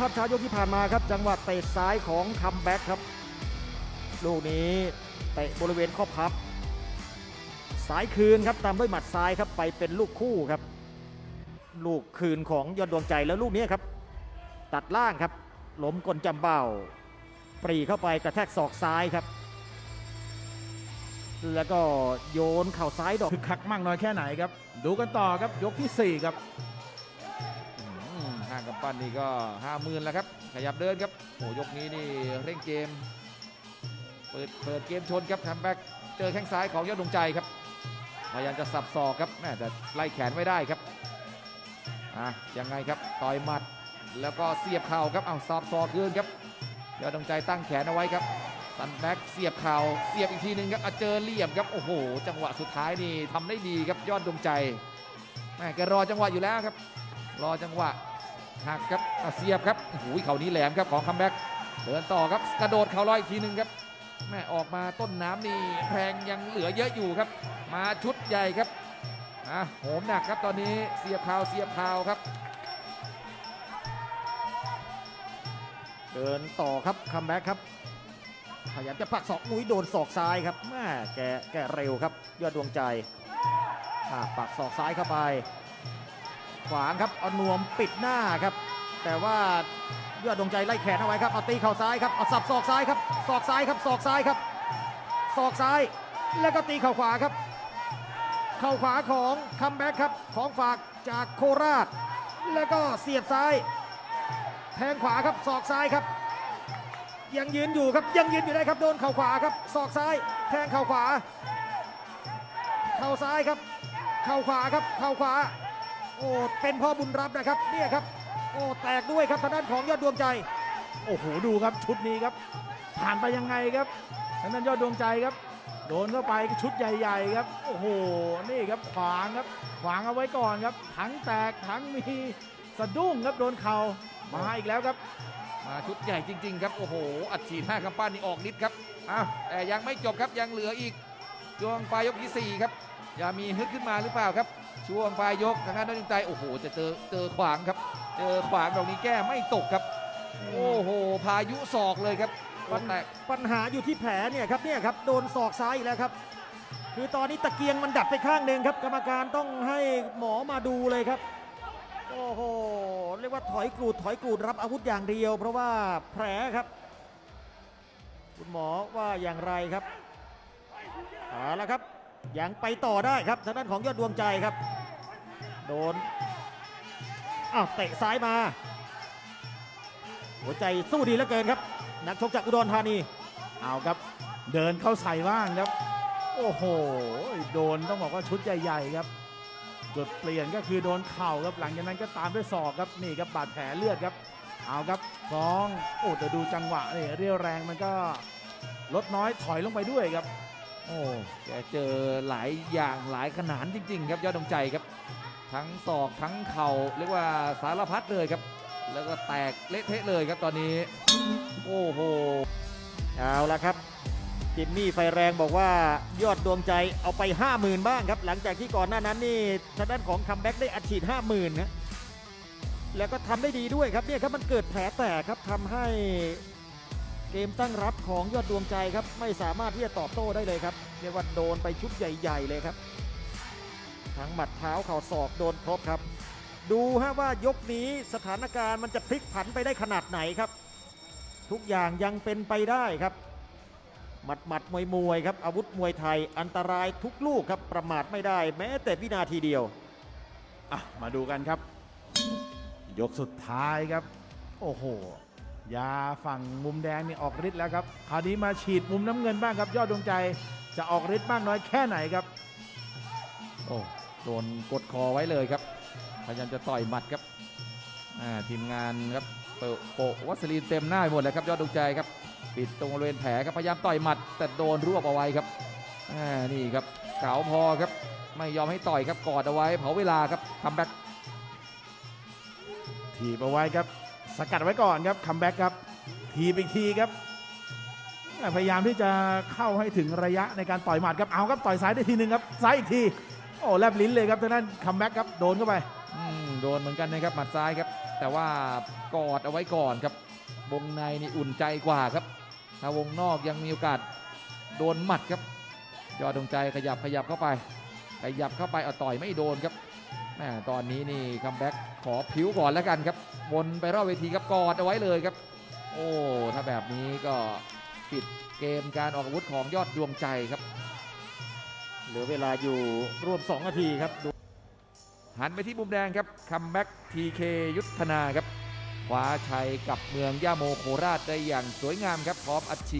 ภาพช้ายกที่ผ่านมาครับ จังหวะเตะซ้ายของคัมแบ็กครับ ลูกนี้เตะบริเวณข้อพับ สายคืนครับตามด้วยหมัดซ้ายครับไปเป็นลูกคู่ครับ ลูกคืนของยอดดวงใจแล้วลูกนี้ครับ ตัดล่างครับล้มกลจำเบ้าปรีเข้าไปกระแทกศอกซ้ายครับ แล้วก็โยนเข่าซ้ายดอกคึกคักมากน้อยแค่ไหนครับ ดูกันต่อครับยกที่ 4 ครับ ปั้นนี่ก็ห้าหมื่นแล้วครับ ขยับเดินครับโอ้ยกนี้นี่เร่งเกม เปิดเปิดเกมชนครับคัมแบ็กเจอแข้งซ้ายของยอดดวงใจครับพยายามจะสับศอกครับแม่แต่ไล่แขนไม่ได้ครับอะยังไงครับต่อยหมัดแล้วก็เสียบเข่าครับเอาสับศอกคืนครับยอดดวงใจตั้งแขนเอาไว้ครับซันแบ็กเสียบเข่าเสียบอีกทีหนึงครับเจอเหลี่ยมครับโอ้โห จังหวะสุดท้ายนี่ทำได้ดีครับยอดดวงใจแม่แกรอจังหวะอยู่แล้วครับ รอจังหวะ หักครับเสียบครับโอ้โหเขานี้แหลมครับของคัมแบ็กเดินต่อครับกระโดดเข่าลอยอีกทีหนึ่งครับแม่ออกมาต้นน้ำนี่แรงยังเหลือเยอะอยู่ครับ มาชุดใหญ่ครับอะโหมหนักครับตอนนี้เสียบเข่าเสียบเข่าครับ เดินต่อครับคัมแบ็กครับพยายามจะผลักศอกอุ้ยโดนศอกซ้ายครับแม่แกแกเร็วครับ ยอดดวงใจอ่าปักศอกซ้ายเข้าไป ขวางครับเอานวมปิดหน้าครับ แต่ว่ายอดดวงใจไล่แขนเอาไว้ครับเอาตีเข่าซ้ายครับเอาสับศอกซ้ายครับศอกซ้ายครับศอกซ้ายครับศอกซ้ายแล้วก็ตีเข่าขวาครับ เข่าขวาของคัมแบ็กครับของฝากจากโคราช แล้วก็เสียบซ้าย แทงขวาครับศอกซ้ายครับ ยังยืนอยู่ครับยังยืนอยู่ได้ครับโดนเข่าขวาครับศอกซ้าย แทงเข่าขวา เข่าซ้ายครับ เข่าขวาครับเข่าขวา โอ้เป็นพ่อบุญรับนะครับเนี่ยครับ โอ้แตกด้วยครับทางด้านของยอดดวงใจ โอ้โหดูครับชุดนี้ครับ ผ่านไปยังไงครับทางนั้นยอดดวงใจครับ โดนเข้าไปชุดใหญ่ ๆ ครับ โอ้โหนี่ครับขวางครับ ขวางเอาไว้ก่อนครับ ทั้งแตกทั้งมีสะดุ้งครับโดนเข่ามาอีกแล้วครับมาชุดใหญ่จริง ๆ ครับโอ้โห อัดฉีดห้ากำปั้นนี่ออกนิดครับอ้าวแต่ยังไม่จบครับยังเหลืออีกช่วงปลายยกที่สี่ครับ จะมีฮึดขึ้นมาหรือเปล่าครับ ช่วงปลายยกทางด้านยอดดวงใจโอ้โหจะเจอเจอขวางครับ เจอขวางดอกนี้แก้ไม่ตกครับ โอ้โห พายุศอกเลยครับก็แตกปัญหาอยู่ที่แผลเนี่ยครับเนี่ยครับโดนศอกซ้ายอีกแล้วครับ คือตอนนี้ตะเกียงมันดับไปข้างหนึ่งครับ กรรมการต้องให้หมอมาดูเลยครับ โอ้โหเรียกว่าถอยกรูดถอยกรูดรับอาวุธอย่างเดียว เพราะว่าแผลครับ คุณหมอว่าอย่างไรครับเอาละครับ ยังไปต่อได้ครับทางด้านของยอดดวงใจครับ โดนอ้าวเตะซ้ายมา หัวใจสู้ดีเหลือเกินครับ นักชกจากอุดรธานีเอาครับ เดินเข้าใส่บ้างครับ โอ้โห โดนต้องบอกว่าชุดใหญ่ๆครับ จุดเปลี่ยนก็คือโดนเข่าครับหลังจากนั้นก็ตามด้วยศอกครับนี่ครับบาดแผลเลือดครับ เอาครับฟ้องโอ้แต่ดูจังหวะนี่เรียวแรงมันก็ลดน้อยถอยลงไปด้วยครับ โอ้แกเจอหลายอย่างหลายขนาดจริง ๆ ครับยอดดวงใจครับ ทั้งศอกทั้งเข่าเรียกว่าสารพัดเลยครับ แล้วก็แตกเละเทะเลยครับตอนนี้ โอ้โหเอาละครับจิมมี่ไฟแรงบอกว่ายอดดวงใจเอาไป 50,000 บ้างครับ หลังจากที่ก่อนหน้านั้นนี่ทางด้านของคัมแบ็กได้อัดฉีด 50,000นะแล้วก็ทำได้ดีด้วยครับเนี่ยครับมันเกิดแผลแตกครับทำให้ เกมตั้งรับของยอดดวงใจครับ ไม่สามารถที่จะตอบโต้ได้เลยครับเรียกว่าโดนไปชุดใหญ่ ๆ เลยครับ ทั้งหมัดเท้าเข่าศอกโดนครบครับ ดูฮะว่ายกนี้สถานการณ์มันจะพลิกผันไปได้ขนาดไหนครับ ทุกอย่างยังเป็นไปได้ครับ หมัดหมัดมวยมวยครับอาวุธมวยไทยอันตรายทุกลูกครับประมาทไม่ได้ แม้แต่วินาทีเดียวอะมาดูกันครับ ยกสุดท้ายครับ โอ้โห ยาฝั่งมุมแดงนี่ออกฤทธิ์แล้วครับคราวนี้มาฉีดมุมน้ำเงินบ้างครับ ยอดดวงใจจะออกฤทธิ์มากน้อยแค่ไหนครับ โอ้โดนกดคอไว้เลยครับพยายามจะต่อยหมัดครับอ่าทีมงานครับโปะโปะวัสลีนเต็มหน้าไปหมดเลยครับยอดดวงใจครับ ปิดตรงบริเวณแผลครับพยายามต่อยหมัด แต่โดนรวบเอาไว้ครับอ่านี่ครับเก๋าพอครับไม่ยอมให้ต่อยครับกอดเอาไว้เผาเวลาครับคัมแบ็กถีบเอาไว้ครับ สกัดไว้ก่อนครับคัมแบ็กครับ ทีบอีกทีครับ พยายามที่จะเข้าให้ถึงระยะในการต่อยหมัดครับเอาครับต่อยซ้ายได้ทีหนึ่งครับซ้ายอีกทีโอ้แลบลิ้นเลยครับทางด้นคัมแบ็กครับโดนเข้าไปโดนเหมือนกันนะครับหมัดซ้ายครับ แต่ว่ากอดเอาไว้ก่อนครับวงในนี่อุ่นใจกว่าครับถ้าวงนอกยังมีโอกาสโดนหมัดครับยอดดวงใจขยับขยับเข้าไปขยับเข้าไปเอาต่อยไม่โดนครับ ตอนนี้นี่คัมแบ็กขอผิวก่อนแล้วกันครับ วนไปรอบเวทีครับกอดเอาไว้เลยครับ โอ้ถ้าแบบนี้ก็ปิดเกมการออกอาวุธของยอดดวงใจครับเหลือเวลาอยู่ร่วม2นาทีครับดูหันไปที่มุมแดงครับคัมแบ็กทีเคยุทธนาครับคว้าชัยกับเมืองย่าโมโคราชได้อย่างสวยงามครับพร้อมอัดฉีด